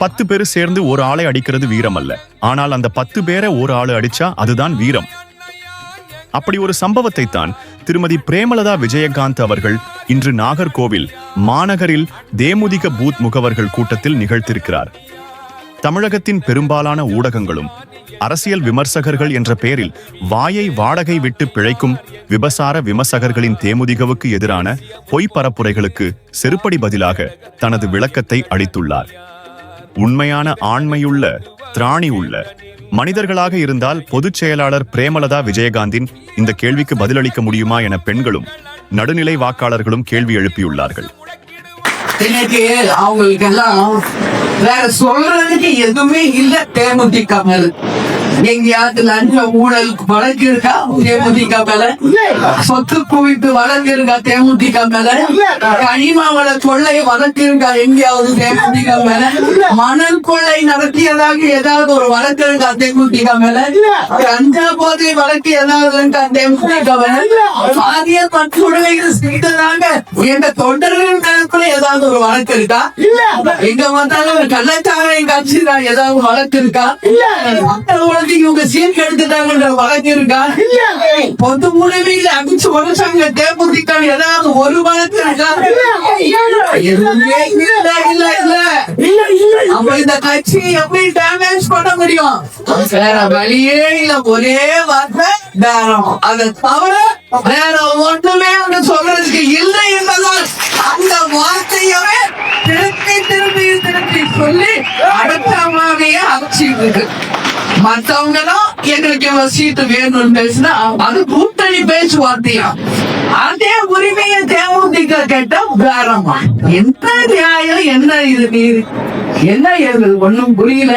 பத்து பேர் சேர்ந்து ஒரு ஆளை அடிக்கிறது வீரம் அல்ல ஆனால் அந்த பத்து பேரை ஒரு ஆளு அடிச்சா அதுதான் வீரம். அப்படி ஒரு சம்பவத்தை தான் திருமதி பிரேமலதா விஜயகாந்த் அவர்கள் இன்று நாகர்கோவில் மாநகரில் தேமுதிக பூத் முகவர்கள் கூட்டத்தில் நிகழ்த்திருக்கிறார். தமிழகத்தின் பெரும்பாலான ஊடகங்களும் அரசியல் விமர்சகர்கள் என்ற பெயரில் வாயை வாடகை விட்டு பிழைக்கும் விபசார விமர்சகர்களின் தேமுதிகவுக்கு எதிரான பொய் பரப்புரைகளுக்கு செருப்படி பதிலாக தனது விளக்கத்தை அளித்துள்ளார். உண்மையான ஆண்மையுள்ள திராணி உள்ள மனிதர்களாக இருந்தால் பொதுச் செயலாளர் பிரேமலதா விஜயகாந்தின் இந்த கேள்விக்கு பதிலளிக்க முடியுமா என பெண்களும் நடுநிலை வாக்காளர்களும் கேள்வி எழுப்பியுள்ளார்கள். அவங்களுக்கெல்லாம் வேற சொல்றதுக்கு எதுவுமே இல்ல தேமுதிக எங்கேயாவது லஞ்ச ஊழல் வழக்கு இருக்கா தேமுதிக மேல? சொத்து குவிப்பு வழக்கு இருக்கா தேமுதிக மேல? கனிமாவள கொள்ளை வழக்கு இருக்கா எங்கேயாவது தேமுதிக மேல? மணல் கொள்ளை நடத்தியதாக ஏதாவது ஒரு வழக்கு இருக்கா தேமுதிக மேல? கஞ்சா போதை வழக்கு ஏதாவது இருக்கா தேமுதிக மேல? பாதிய பட்டுடைகள் செய்ததாக எங்க தொண்டர்கள் மேற்கொள்ள ஏதாவது ஒரு வழக்கு இருக்கா எங்க பார்த்தாலும் ஒரு கள்ளச்சாரை கட்சி ஏதாவது வழக்கு இருக்கா உலகத்துக்கு இவங்க சீன் எடுத்துட்டாங்கன்ற வழக்கு இருக்கா? பொது முறையில் அடிச்சு உடச்சாங்க. தேமுதிக ஏதாவது ஒரு வழக்கு இருக்கா? இல்ல இல்ல இல்ல. அப்ப இந்த கட்சி எப்படி டேமேஜ் பண்ண முடியும்? வேற வழியே இல்ல. ஒரே வார்த்தை பேரம் அதை தவிர வேற ஒண்ணுமே அவங்க சொல்றதுக்கு இல்லை என்பதால் அந்த வார்த்தையவே திருப்பி திருப்பி திருப்பி சொல்லி அடுத்த மாதிரியே அரைச்சிட்டு இருக்கு மத்தவங்களும் எங்களுக்கு இவ்வளவு சீட்டு வேணும்னு பேசினா அது கூட்டணி பேச்சுவார்த்தையா? அதே உரிமையை தேமுதிக கேட்டா உதாரணமா என்ன நியாயம் என்ன இது நீர் என்ன இது ஒண்ணும் புரியல.